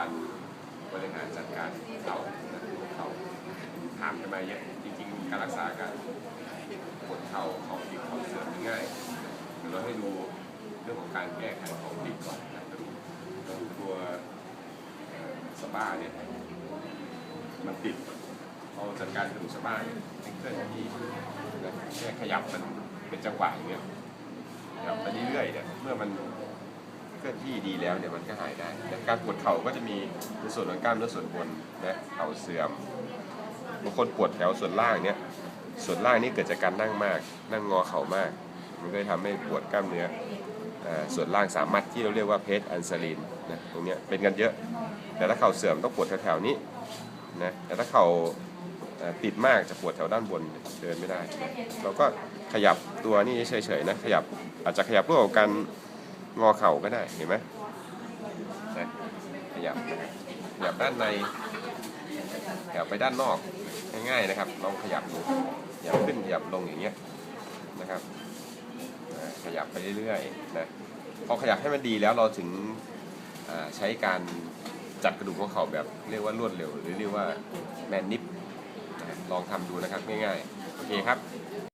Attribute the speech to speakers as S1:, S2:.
S1: การบริหารจัดการเขาเขาถามกันมาเยอะจริงๆ การรักษาการปวดเข่าข่าพลิกเข่าเสื่อมง่ายเดี๋ยวเราให้ดูเรื่องของการแก้ไขข่าพลิกก่อนนะตัวเอ่อสปาเนี่ยมันติดพอจัดการกระดูกสะบ้าเนี่ยให้เคลื่อนที่แค่ขยับมันเป็นจังหวะอย่างเงี้ยขยับไปเรื่อยๆเนี่ยเมื่อมัน เคลื่อนที่ดีแล้วเนี่ยมันก็หายได้แต่การปวดเข่าก็จะมีในส่วนของกล้ามเนื้อส่วนบนนะเข่าเสื่อมบางคนปวดแถวส่วนล่างเนี่ยส่วนล่างนี่เกิดจากการนั่งมาก นั่งงอเข่ามาก มันก็เลยทำให้ปวดกล้ามเนื้ออส่วนล่างสามมัดที่เราเรียกว่าเพสอันซาลินนะตรงเนี้ยเป็นกันเยอะ แต่ถ้าเข่าเสื่อมต้องปวดแถวๆนี้นะแต่ถ้าเข่าเอ่อติดมากจะปวดแถวด้านบนเดินไม่ได้ เราก็ขยับตัวนี่เฉยๆนะขยับอาจจะขยับร่วมกับการ งอเข่าก็ได้เห็นไหมนะขยับนะครับขยับด้านในขยับไปด้านนอกง่ายๆนะครับ ลองขยับดูขยับขึ้นขยับลงอย่างเงี้ยนะครับขยับไปเรื่อยๆนะพอขยับให้มันดีแล้วเราถึงใช้การจัดกระดูกหัวเข่าแบบเรียกว่ารวดเร็ว หรือเรียกว่าแมนนิปลองทำดูนะครับง่ายๆ โอเคครับ